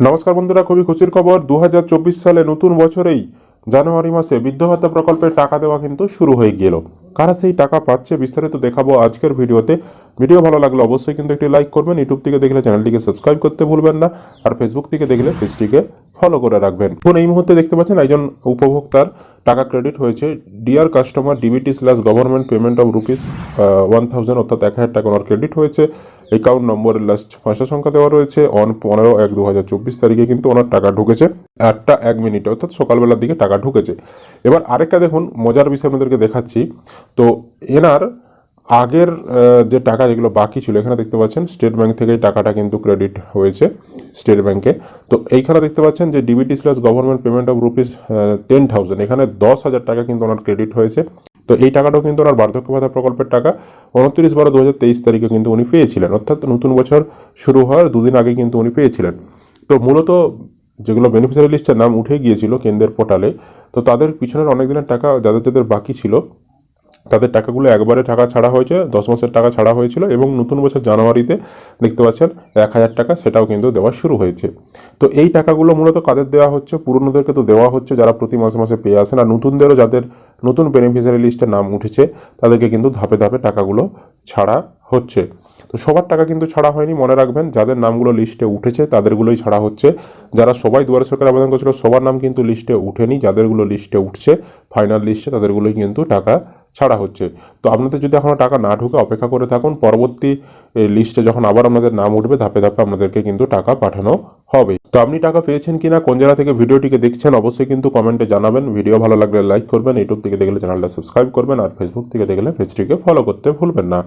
নমস্কার বন্ধুরা, খুবই খুশির খবর। দু হাজার চব্বিশ সালে নতুন বছরেই জানুয়ারি মাসে বৃদ্ধ ভাতা প্রকল্পের টাকা দেওয়া কিন্তু শুরু হয়ে গেল। কারা সেই টাকা পাচ্ছে বিস্তারিত দেখাবো আজকের ভিডিওতে। ভিডিও ভালো লাগলে অবশ্যই কিন্তু একটি লাইক করবেন। ইউটিউব থেকে দেখলে চ্যানেলটিকে সাবস্ক্রাইব করতে ভুলবেন না। আর ফেসবুক থেকে দেখলে পেজটিকে ফলো করে রাখবেন। এখন এই মুহূর্তে দেখতে পাচ্ছেন একজন উপভোক্তার টাকা ক্রেডিট হয়েছে। Dear customer DBT slash government payment of rupees one thousand অর্থাৎ এক হাজার টাকা ওনার ক্রেডিট হয়েছে। অ্যাকাউন্ট নম্বরের লাস্ট পাঁচটা সংখ্যা দেওয়া রয়েছে। অন পনেরো এক দু হাজার চব্বিশ তারিখে কিন্তু ওনার টাকা ঢুকেছে। আটটা এক মিনিটে অর্থাৎ সকালবেলার দিকে টাকা ঢুকেছে। এবার আরেকটা দেখুন, মজার বিষয় আপনাদেরকে দেখাচ্ছি। তো এনার আগের যে টাকা যেগুলো বাকি ছিল, এখানে দেখতে পাচ্ছেন স্টেট ব্যাংক থেকেই টাকাটা কিন্তু ক্রেডিট হয়েছে স্টেট ব্যাংকে। তো এইখানে দেখতে পাচ্ছেন যে DBT slash government payment of rupees ten thousand এখানে দশ হাজার টাকা কিন্তু ওনার ক্রেডিট হয়েছে। তো এই টাকাটাও কিন্তু ওনার বার্ধক্য ভাতা প্রকল্পের টাকা। উনত্রিশ বারো দু হাজার তেইশ তারিখে কিন্তু উনি পেয়েছিলেন, অর্থাৎ নতুন বছর শুরু হওয়ার দুদিন আগে কিন্তু উনি পেয়েছিলেন। তো মূলত যেগুলো বেনিফিশিয়ারি লিস্টের নাম উঠে গিয়েছিল কেন্দ্রের পোর্টালে তো তাদের পিছনের অনেক দিনের টাকা যাদের যাদের বাকি ছিল তাদের টাকাগুলো একবারে টাকা ছাড়া হয়েছে, দশ মাসের টাকা ছাড়া হয়েছিল এবং নতুন বছর জানুয়ারিতে দেখতে পাচ্ছেন এক হাজার টাকা সেটাও কিন্তু দেওয়া শুরু হয়েছে। তো এই টাকাগুলো মূলত কাদের দেওয়া হচ্ছে? পুরনোদেরকে তো দেওয়া হচ্ছে, যারা প্রতি মাসে মাসে পেয়ে আসেন। আর নতুনদেরও যাদের নতুন বেনিফিশিয়ারি লিস্টে নাম উঠেছে, তাদেরকে কিন্তু ধাপে ধাপে টাকাগুলো ছাড়া হচ্ছে। তো সবার টাকা কিন্তু ছাড়া হয়নি, মনে রাখবেন, যাদের নামগুলো লিস্টে উঠেছে, তাদেরগুলোই ছাড়া হচ্ছে। যারা সবাই দুয়ারে সরকার আবেদন করেছিল, সবার নাম কিন্তু লিস্টে উঠেনি। যাদেরগুলো লিস্টে উঠছে ফাইনাল লিস্টে তাদেরগুলোই কিন্তু টাকা ছাড়া হচ্ছে। তো আপনাদের যদি এখনও টাকা না ঢুকে অপেক্ষা করে থাকুন, পরবর্তী লিস্টে যখন আবার আপনাদের নাম উঠবে, ধাপে ধাপে আপনাদেরকে কিন্তু টাকা পাঠানো হবে। তো আপনি টাকা পেয়েছেন কিনা, কোন জায়গা থেকে ভিডিওটিকে দেখছেন, অবশ্যই কিন্তু কমেন্টে জানাবেন। ভিডিও ভালো লাগলে লাইক করবেন ইউটিউব থেকে দেখলে চ্যানেলটা সাবস্ক্রাইব করবেন, আর ফেসবুক থেকে দেখলে পেজটিকে ফলো করতে ভুলবেন না।